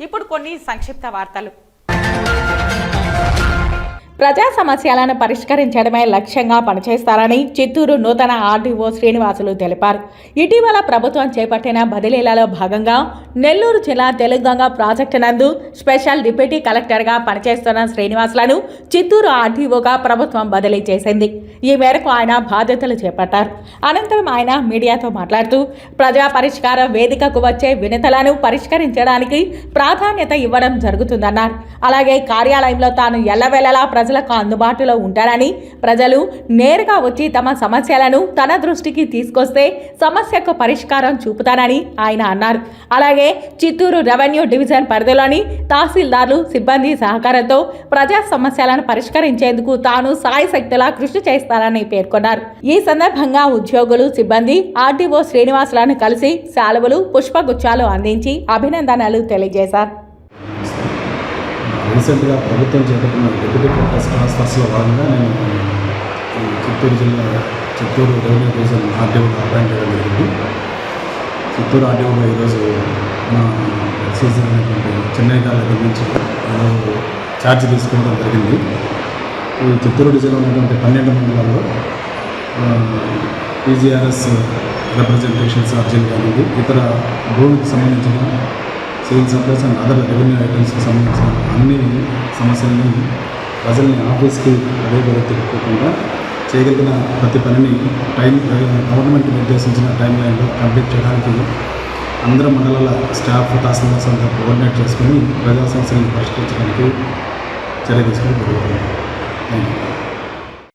ఇప్పుడు కొన్ని సంక్షిప్త వార్తలు. ప్రజా సమస్యలను పరిష్కరించడమే లక్ష్యంగా పనిచేస్తారని చిత్తూరు నూతన ఆర్డీఓ శ్రీనివాసులు తెలిపారు. ఇటీవల ప్రభుత్వం చేపట్టిన బదిలీలలో భాగంగా నెల్లూరు జిల్లా తెలంగాణ ప్రాజెక్టు నందు స్పెషల్ డిప్యూటీ కలెక్టర్గా పనిచేస్తున్న శ్రీనివాసులను చిత్తూరు ఆర్డీఓగా ప్రభుత్వం బదిలీ చేసింది. ఈ మేరకు ఆయన బాధ్యతలు చేపట్టారు. అనంతరం ఆయన మీడియాతో మాట్లాడుతూ ప్రజా పరిష్కార వేదికకు వచ్చే వినతలను పరిష్కరించడానికి ప్రాధాన్యత ఇవ్వడం జరుగుతుందన్నారు. అలాగే కార్యాలయంలో తాను ఎల్లవేళలా ప్రజలకు అందుబాటులో ఉంటారని ప్రజలు నేరుగా వచ్చి తమ సమస్యలను తన దృష్టికి తీసుకొస్తే సమస్యకు పరిష్కారం చూపుతానని ఆయన అన్నారు. అలాగే చిత్తూరు రెవెన్యూ డివిజన్ పరిధిలోని తహసీల్దార్లు సిబ్బంది సహకారంతో ప్రజా సమస్యలను పరిష్కరించేందుకు తాను సాయశక్తులా కృషి చేస్తానని పేర్కొన్నారు. ఈ సందర్భంగా ఉద్యోగులు సిబ్బంది ఆర్డీఓ శ్రీనివాసులను కలిసి శాలువలు పుష్పగుచ్చాలు అందించి అభినందనలు తెలియజేశారు. రీసెంట్గా ప్రభుత్వం చేపట్టిన డెప్యూటీ కలెక్టర్స్ ట్రాన్స్ఫర్స్లో భాగంగా నేను చిత్తూరు జిల్లా చిత్తూరు రెవెన్యూ డివిజన్ ఆర్డీఓగా అపాయింట్ చేయడం జరిగింది. చిత్తూరు ఆర్డీఓగా ఈరోజు మా సీజన్ అనేటువంటి చెన్నై గారి దగ్గర నుంచి ఈరోజు ఛార్జ్ తీసుకోవడం జరిగింది. ఈ చిత్తూరు డివిజన్లో ఉన్నటువంటి పన్నెండు మండలాల్లో పీజీఆర్ఎస్ రిప్రజెంటేషన్స్ అర్జెంట్ అనేది ఇతర భూమికి సంబంధించిన civil supplies and other revenue ఐటమ్స్కి సంబంధించిన అన్ని సమస్యలను ప్రజల్ని ఆఫీస్కి అదే పదే తిప్పుకోకుండా చేయగలిగిన ప్రతి పనిని టైం గవర్నమెంట్ నిర్దేశించిన టైం లైన్లో కంప్లీట్ చేయడానికి అందరు మండలాల స్టాఫ్ తహసీల్దార్స్ అంతా కోఆర్డినేట్ చేసుకొని ప్రజా సమస్యలను పరిష్కరించడానికి చర్య తీసుకుని థ్యాంక్ యూ